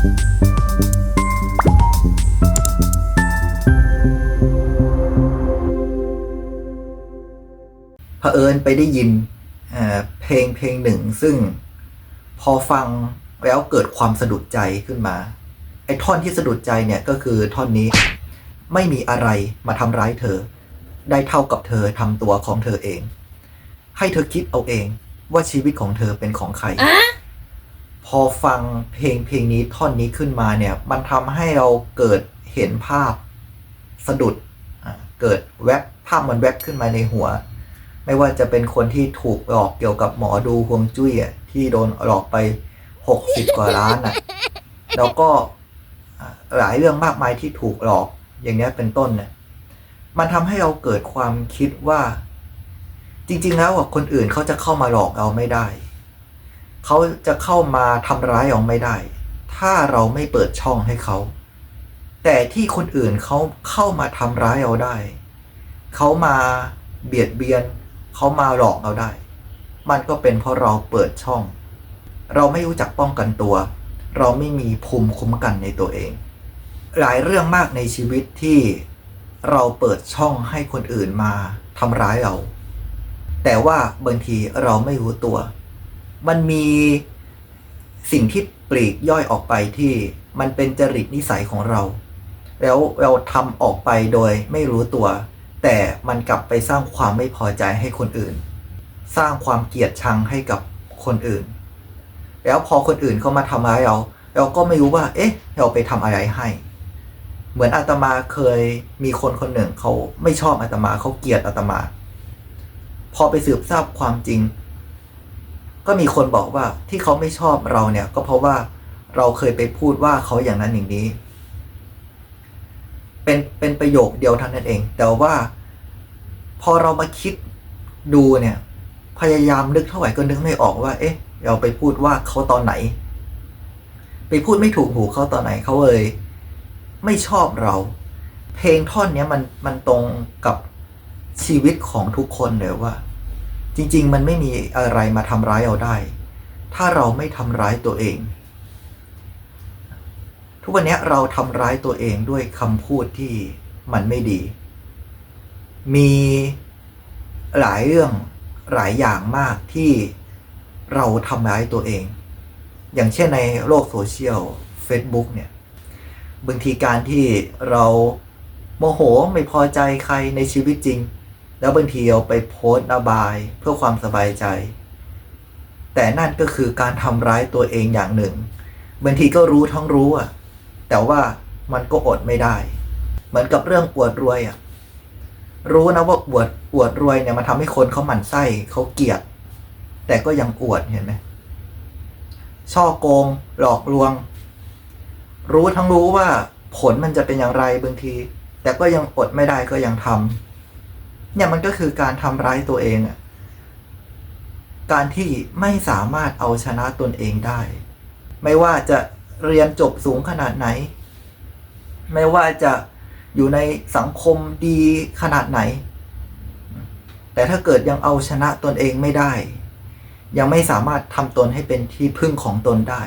เผอิญไปได้ยินเอ่อเพลงเพลงหนึ่ง ซึ่งพอฟังแล้วเกิดความสะดุดใจขึ้นมา ไอ้ท่อนที่สะดุดใจเนี่ยก็คือท่อนนี้ไม่มีอะไรมาทำร้ายเธอ ได้เท่ากับเธอทำตัวของเธอเอง ให้เธอคิดเอาเองว่าชีวิตของเธอเป็นของใคร พอฟังเพลงเพลงนี้ท่อนนี้ขึ้นมาเนี่ย มันทำให้เราเกิดเห็นภาพสะดุดเกิดแวบภาพมันแวบขึ้นมาในหัว ไม่ว่าจะเป็นคนที่ถูกหลอกเกี่ยวกับหมอดูฮวงจุ้ยอะที่โดนหลอกไปหกสิบกว่าล้านอะแล้วก็หลายเรื่องมากมายที่ถูกหลอกอย่างนี้เป็นต้นเนี่ยมันทำให้เราเกิดความคิดว่า จริง ๆ แล้วคนอื่นเขาจะเข้ามาหลอกเราไม่ได้ เขาจะเข้ามาทำร้ายเราไม่ได้ ถ้าเราไม่เปิดช่องให้เขา แต่ที่คนอื่นเขาเข้ามาทำร้ายเราได้ เขามาเบียดเบียน เขามาหลอกเราได้ มันก็เป็นเพราะเราเปิดช่อง เราไม่รู้จักป้องกันตัว เราไม่มีภูมิคุ้มกันในตัวเอง หลายเรื่องมากในชีวิตที่เราเปิดช่องให้คนอื่นมาทำร้ายเรา แต่ว่าบางทีเราไม่รู้ตัว มันมีสิ่งที่ปลีกย่อยออกไปที่มันเป็นจริตนิสัยของเรา แล้วเราทำออกไปโดยไม่รู้ตัว แต่มันกลับไปสร้างความไม่พอใจให้คนอื่น สร้างความเกลียดชังให้กับคนอื่น แล้วพอคนอื่นเขามาทำร้ายเรา เราก็ไม่รู้ว่า เอ๊ะ เราไปทำอะไรให้ เหมือนอาตมาเคยมีคนคนหนึ่งเขาไม่ชอบอาตมาเขาเกลียดอาตมา พอไปสืบทราบความจริง ก็มีคนบอกว่าที่เขาไม่ชอบเราเนี่ย ก็เพราะว่าเราเคยไปพูดว่าเขาอย่างนั้นอย่างนี้ เป็นเป็นประโยคเดียวเท่านั้นเอง แต่ว่าพอเรามาคิดดูเนี่ย พยายามนึกเท่าไหร่ก็นึกไม่ออกว่า เอ๊ะ เราไปพูดว่าเขาตอนไหน ไปพูดไม่ถูกหูเขาตอนไหนเขาเลยไม่ชอบเรา เพลงท่อนเนี้ยมันมันตรงกับชีวิตของทุกคนเลยว่า จริง ๆ มันไม่มีอะไรมาทำร้ายเราได้ ถ้าเราไม่ทำร้ายตัวเอง ทุกวันนี้เราทำร้ายตัวเองด้วยคำพูดที่มันไม่ดี มีหลายเรื่องหลายอย่างมากที่เราทำร้ายตัวเอง อย่างเช่นในโลกโซเชียล Facebook เนี่ยบางทีการที่เราโมโหไม่พอใจใครในชีวิตจริง แล้วบางทีเราไปโพสต์ระบายเพื่อความสบายใจ แต่นั่นก็คือการทำร้ายตัวเองอย่างหนึ่ง บางทีก็รู้ทั้งรู้อะแต่ว่ามันก็อดไม่ได้ เหมือนกับเรื่องอวดรวยอะรู้นะว่าอวดอวดรวยเนี่ยมันทำให้คนเขาหมั่นไส้เขาเกลียด แต่ก็ยังอวดเห็นไหมช่อโกง หลอกลวง รู้ทั้งรู้ว่าผลมันจะเป็นอย่างไรบางที แต่ก็ยังอดไม่ได้ก็ยังทำ เนี่ยมันก็คือการทำร้ายตัวเองอะการที่ไม่สามารถเอาชนะตนเองได้ ไม่ว่าจะเรียนจบสูงขนาดไหน ไม่ว่าจะอยู่ในสังคมดีขนาดไหน แต่ถ้าเกิดยังเอาชนะตนเองไม่ได้ ยังไม่สามารถทำตนให้เป็นที่พึ่งของตนได้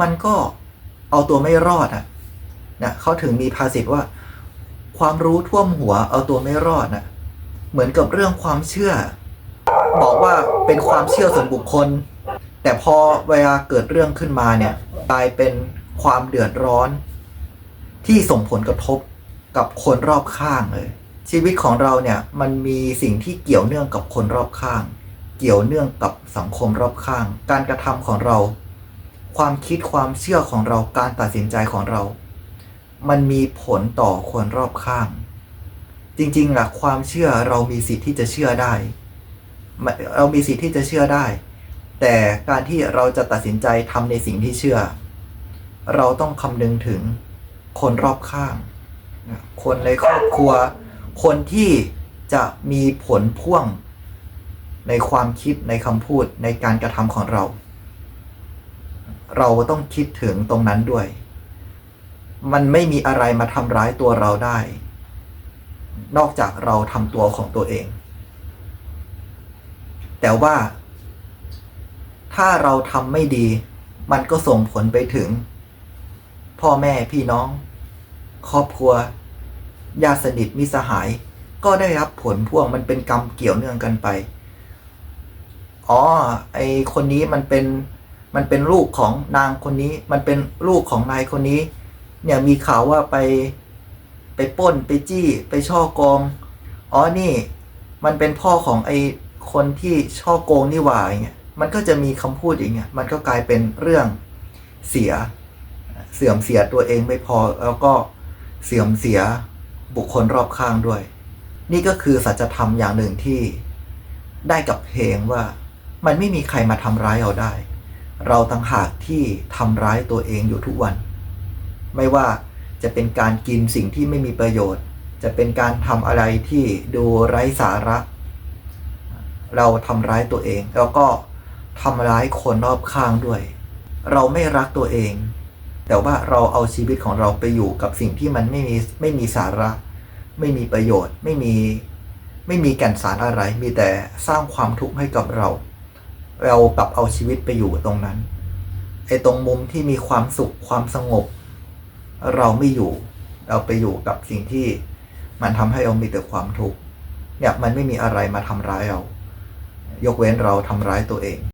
มันก็เอาตัวไม่รอดอะนะเขาถึงมีภาษิตว่า ความรู้ท่วมหัวเอาตัวไม่รอดนะ เหมือนกับเรื่องความเชื่อ บอกว่าเป็นความเชื่อส่วนบุคคล แต่พอเวลาเกิดเรื่องขึ้นมาเนี่ยกลายเป็นความเดือดร้อน ที่ส่งผลกระทบกับคนรอบข้างเลย ชีวิตของเราเนี่ยมันมีสิ่งที่เกี่ยวเนื่องกับคนรอบข้าง เกี่ยวเนื่องกับสังคมรอบข้าง การกระทำของเรา ความคิดความเชื่อของเราการตัดสินใจของเรา มันมีผลต่อคนรอบข้าง จริงๆล่ะความเชื่อเรามีสิทธิ์ที่จะเชื่อได้ เรามีสิทธิ์ที่จะเชื่อได้ แต่การที่เราจะตัดสินใจทำในสิ่งที่เชื่อ เราต้องคำนึงถึงคนรอบข้าง คนในครอบครัว คนที่จะมีผลพ่วงในความคิดในคำพูดในการกระทำของเรา เราต้องคิดถึงตรงนั้นด้วย มันไม่มีอะไรมาทำร้ายตัวเราได้ นอกจากเราทำตัวของตัวเอง แต่ว่า ถ้าเราทำไม่ดี มันก็ส่งผลไปถึง พ่อแม่พี่น้อง ครอบครัวญาติสนิทมิสหาย ก็ได้รับผลพ่วงมันเป็นกรรมเกี่ยวเนื่องกันไป อ๋อ ไอคนนี้มันเป็นมันเป็นลูกของนางคนนี้ มันเป็นลูกของนายคนนี้ เนี่ยมีข่าวว่าไป ไปป้นไปจี้ไปช่อโกงอ๋อนี่ มันเป็นพ่อของไอคนที่ช่อโกงนี่หว่าอย่างเงี้ยมันก็จะมีคำพูดอย่างเงี้ยมันก็กลายเป็นเรื่องเสียเสื่อมเสียตัวเองไม่พอแล้วก็เสื่อมเสียบุคคลรอบข้างด้วย นี่ก็คือสัจธรรมอย่างหนึ่งที่ได้กับเพลงว่ามันไม่มีใครมาทำร้ายเราได้ เราต่างหากที่ทำร้ายตัวเองอยู่ทุกวัน ไม่ว่า จะเป็นการกินสิ่งที่ไม่มีประโยชน์ จะเป็นการทำอะไรที่ดูไร้สาระ เราทำร้ายตัวเอง แล้วก็ทำร้ายคนรอบข้างด้วย เราไม่รักตัวเอง แต่ว่าเราเอาชีวิตของเราไปอยู่กับสิ่งที่มันไม่มีไม่มีสาระ ไม่มีประโยชน์ ไม่มีไม่มีแก่นสารอะไร มีแต่สร้างความทุกข์ให้กับเรา เรากลับเอาชีวิตไปอยู่ตรงนั้นไอ้ตรงมุมที่มีความสุขความสงบ เราไม่อยู่เราไปอยู่กับสิ่งที่มันทำให้เรามีแต่ความทุกข์เนี่ยมันไม่มีอะไรมาทำร้ายเรา ยกเว้นเราทำร้ายตัวเอง